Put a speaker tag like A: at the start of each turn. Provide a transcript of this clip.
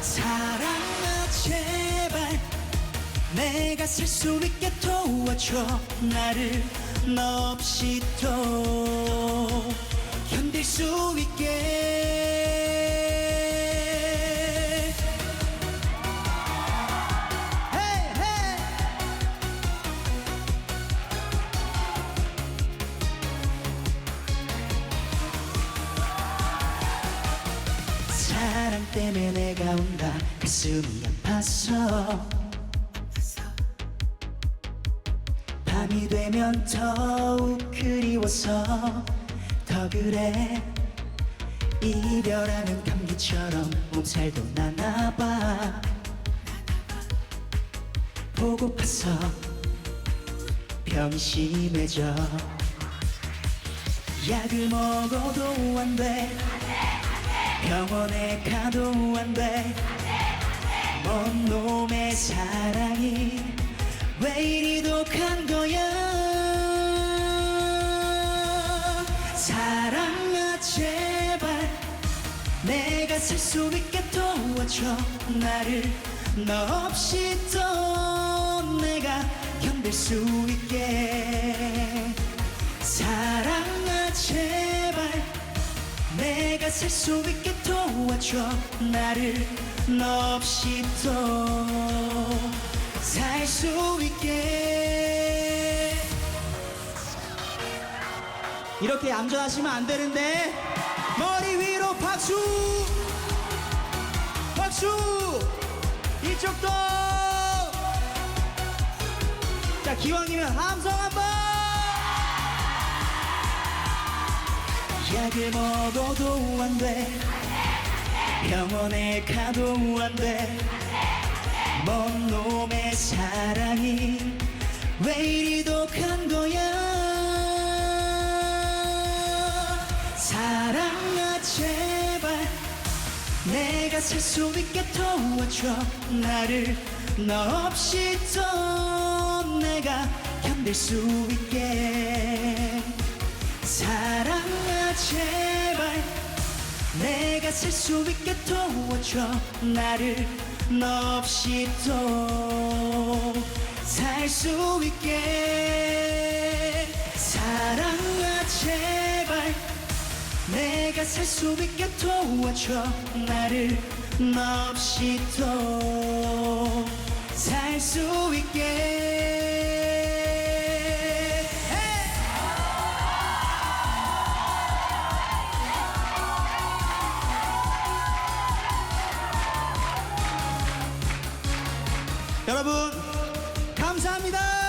A: 사랑아 제발 내가 살 수 있게 도와줘. 나를 너 없이 또 견딜 수 있게 사랑 때문에 내가 온다. 가슴이 아파서. 밤이 되면 더욱 그리워서. 더 그래. 이별하는 감기처럼 몸살도 나나봐. 보고파서 병이 심해져 약을 먹어도 안돼 병원에 가도 안 돼. 먼 놈의 사랑이 왜 이리 독한 거야? 사랑아 제발 내가 살 수 있게 도와줘. 나를 너 없이 또 내가 견딜 수 있게 내가 살수 있게 도와줘. 나를 너 없이 또살 수 있게. 이렇게 얌전하시면 안 되는데 머리 위로 박수. 박수. 이쪽도. 자 기왕이면 함성 한번 약을 먹어도 안 돼. 병원에 가도 안 돼. 먼 놈의 사랑이 왜 이리 독한 거야? 사랑아 제발 내가 살 수 있게 도와줘. 나를 너 없이 또 내가 견딜 수 있게. 사랑아 제발 내가 살 수 있게 도와줘. 나를 너 없이 또살수 있게. 사랑아 제발 내가 살 수 있게 도와줘. 나를 너 없이 또살수 있게 여러분 감사합니다.